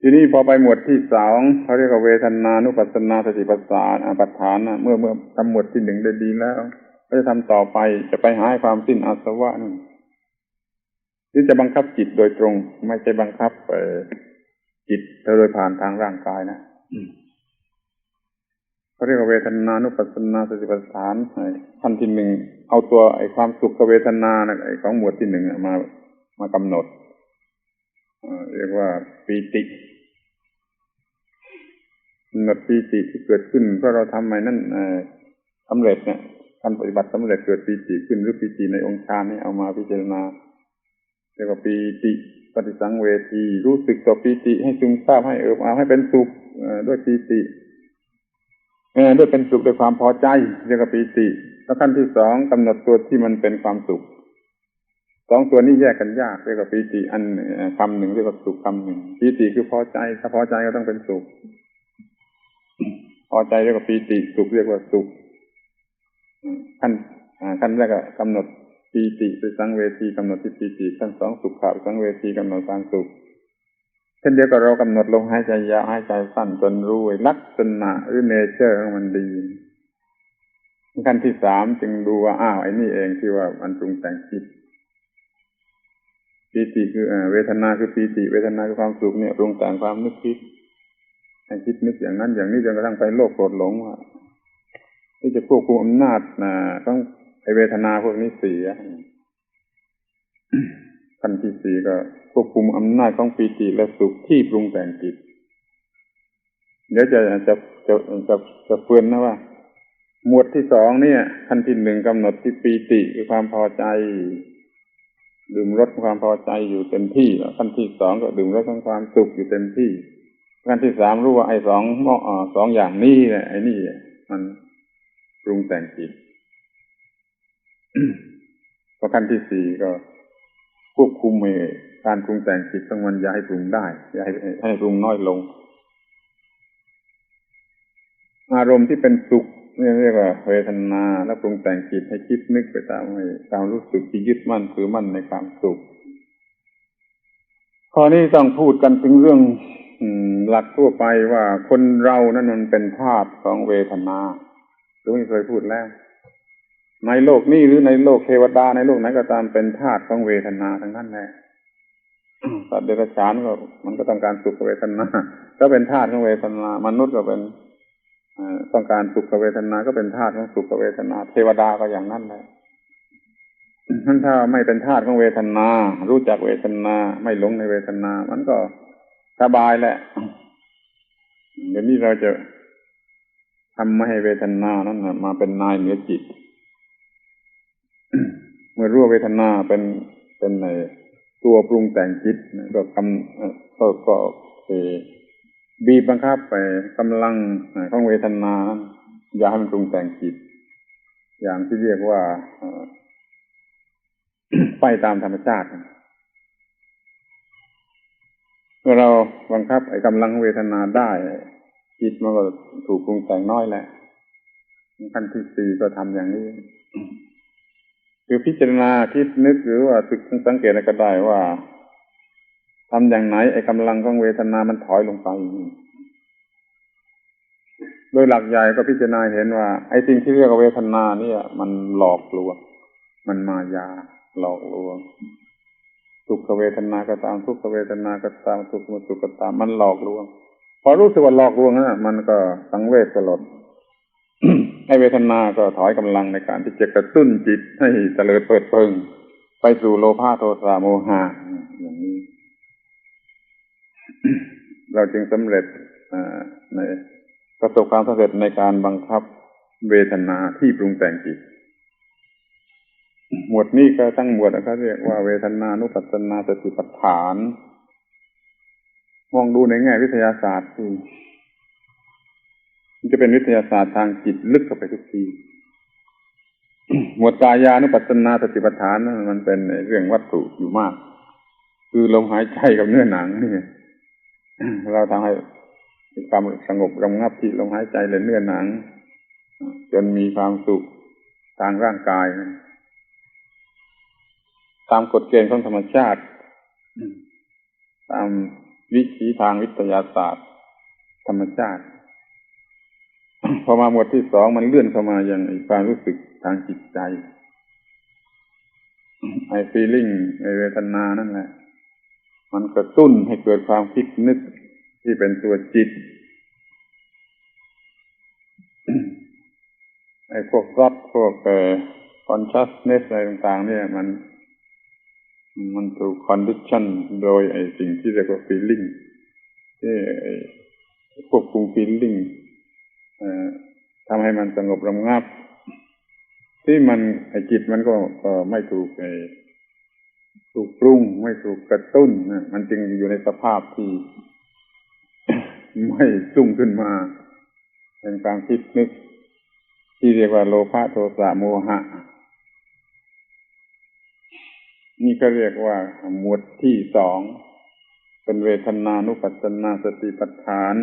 ทีนี้พอไปหมวดที่สองเขาเรียกว่าเวทนานุปัสสนาสติปัฏฐานปัฏฐานนะเมื่อเมื่อทำหมวดที่หนึ่งได้ดีแล้วก็จะทำต่อไปจะไปหาความสิ้นอาสวะนั่นที่จะบังคับจิตโดยตรง ไม่ใช่บังคับจิตโดยผ่านทางร่างกายนะเขาเรียกว่าเวทนานุปัสสนาสติปัฏฐานขั้นที่หนึ่งเอาตัวไอ้ความสุขกับเวทนานะไอ้ของหมวดที่หนึ่งมามากำหนด เรียกว่าปีติกำหนดปีติที่เกิดขึ้นเพราะเราทำไมนั่นสำเร็จเนี่ยการปฏิบัติสำเร็จเกิดปีติขึ้นหรือปีติในองค์ฌานนี่เอามาพิจารณาเรียกว่าปีติปฏิสังเวทีรู้สึกต่อปีติให้ซึมซาบให้เอิบอาให้เป็นสุขด้วยปีติด้วยเป็นสุขด้วยความพอใจ เรียกว่าปีติแล้วขั้นที่สองกำหนดตัวที่มันเป็นความสุข สองตัวนี้แยกกันยากเรียกว่าปีติอันคำหนึ่งเรียกว่าสุขคำหนึ่งปีติคือพอใจ ถ้าพอใจก็ต้องเป็นสุข พอใจเรียกว่าปีติสุขเรียกว่าสุขขั้นขั้นแรกก็กำหนดปีติไปสังเวทีกำหนดที่ปีติขั้นสองสุขขาสังเวทีกำหนดการสุขเช่นเดียวกับเรากำหนดลงหายใจยาวหายใจสั้นจนรู้ลักษณะหรือเนเจอร์ของมันดีขั้นที่สามจึงดูว่าอ้าวไอ้นี่เองที่ว่ามันปรุงแต่งจิต ปีติคือเวทนาคือปีติ เวทนาคือความสุขเนี่ยปรุงแต่งความนึกคิดให้คิดนึกอย่างนั้นอย่างนี้จนกระทั่งไปโลภโกรธหลงว่าที่จะควบคุมอำนาจนะต้องไอเวทนาพวกนี้เสียขั้นที่สี่ก็ควบคุมอำนาจของปีติและสุขที่ปรุงแต่งจิตเดี๋ยวจะจะจะจะจะเฟือนนะว่า หมวดที่สองเนี่ยขั้นที่หนึ่งกำหนดที่ปีติคือความพอใจ ดื่มรสความพอใจอยู่เต็มที่ขั้นที่สองก็ดื่มรสของความสุขอยู่เต็มที่ขั้นที่สามรู้ว่าไอ้สองมอสองอย่างนี้เนี่ยไอ้นี่มันปรุงแต่งจิตพอขั้นที่สี่ก็ควบคุมการปรุงแต่งจิตต้องมันอย่าให้ปรุงได้ อย่าให้ให้ปรุงน้อยลง อารมณ์ที่เป็นสุข นี่เรียกว่าเวทนาแล้วปรุงแต่งจิตให้คิดนึกไปตามตามรู้สึกที่ยึดมั่นถือมั่นในความสุขข้อนี้ต้องพูดกันถึงเรื่องหลักทั่วไปว่าคนเรานั้นมันเป็นธาตุของเวทนาหรือไม่เคยพูดแล้ว ในโลกนี้หรือในโลกเทวดาในโลกไหนก็ตามเป็นธาตุของเวทนาทั้งนั้นแหละสัตว์เดรัจฉานก็มันก็ต้องการสุขเวทนา ก็เป็นธาตุของเวทนามนุษย์ก็เป็น ต้องการสุขเวทนา ก็เป็นธาตุของสุขเวทนา เทวดาก็อย่างนั้นเลยท่านถ้าไม่เป็นธาตุของเวทนา รู้จักเวทนา ไม่หลงในเวทนา มันก็สบายแหละ เดี๋ยวนี้เราจะทำไม่ให้เวทนานั้นมาเป็นนายเหนือจิต เมื่อรู้เวทนาเป็นเป็นในตัวปรุงแต่งจิตก็กำก็ก็เบีบบังคับไปกำลังของเวทนาอย่าให้มันปรุงแต่งจิตอย่างที่เรียกว่าไปตามธรรมชาติเมื่อเราบังคับไอ้กำลังเวทนาได้ จิตมันก็ถูกปรุงแต่งน้อยแหละขั้นที่สี่ก็ทำอย่างนี้ คือพิจารณาคิดนึกหรือว่าสึกสังเกตก็ได้ว่า ทำอย่างไหนไอ้กำลังของเวทนามันถอยลงไปโดยหลักใหญ่ก็พิจารณาเห็นว่า ไอ้สิ่งที่เรียกว่าเวทนาเนี่ย มันหลอกลวงมันมายา หลอกลวงสุขเวทนาก็ตามทุกขเวทนาก็ตามทุกขมุสุก็ตามมันหลอกลวง พอรู้สึกว่าหลอกลวงนะมันก็สังเวชสลดให้เวทนาก็ถอยกำลังในการที่จะกระตุ้นจิตให้เจริญเปิดเพิง ไปสู่โลภะโทสะโมหะ เราจึงสำเร็จในประสบความสำเร็จในการบังคับเวทนาที่ปรุงแต่งจิต หมวดนี้ก็ตั้งหมวดนะครับเรียกว่าเวทนานุปัสสนาสติปัฏฐาน มองดูในแง่วิทยาศาสตร์ที่มันจะเป็นวิทยาศาสตร์ทางจิตลึกเข้าไปทุกที หมวดกายานุปัสสนาสติปัฏฐานนั้นมันเป็นเรื่องวัตถุอยู่มาก คือลมหายใจกับเนื้อหนังนี่ เราทำให้ความสงบระงับที่ลมหายใจและเนื้อหนัง จนมีความสุขทางร่างกาย ตามกฎเกณฑ์ของธรรมชาติ ตามวิถีทางวิทยาศาสตร์ ธรรมชาติ พอมาหมวดที่สองมันเลื่อนเข้ามาอย่างความรู้สึกทางจิตใจไอ้ feeling ไอ้เวทนานั่นแหละ มันกระตุ้นให้เกิดความคิดนึกที่เป็นตัวจิตไอ้พวกก็พวกเอ่อ consciousness อะไรต่างๆ เนี่ย มัน มันถูก condition โดยไอ้สิ่งที่เรียกว่า feeling ที่ควบคุม feeling เอ่อทำให้มันสงบระงับ ที่มันไอ้จิตมันก็ก็ไม่ถูกไอ้ ถูกปรุง ไม่ถูกกระตุ้นนะมันจึงอยู่ในสภาพที่ ไม่สุ่งขึ้นมา เป็นการคิดนึก ที่เรียกว่าโลภะโทสะโมหะ นี่ก็เรียกว่าหมวดที่สองเป็นเวทนานุปัสสนาสติปัฏฐาน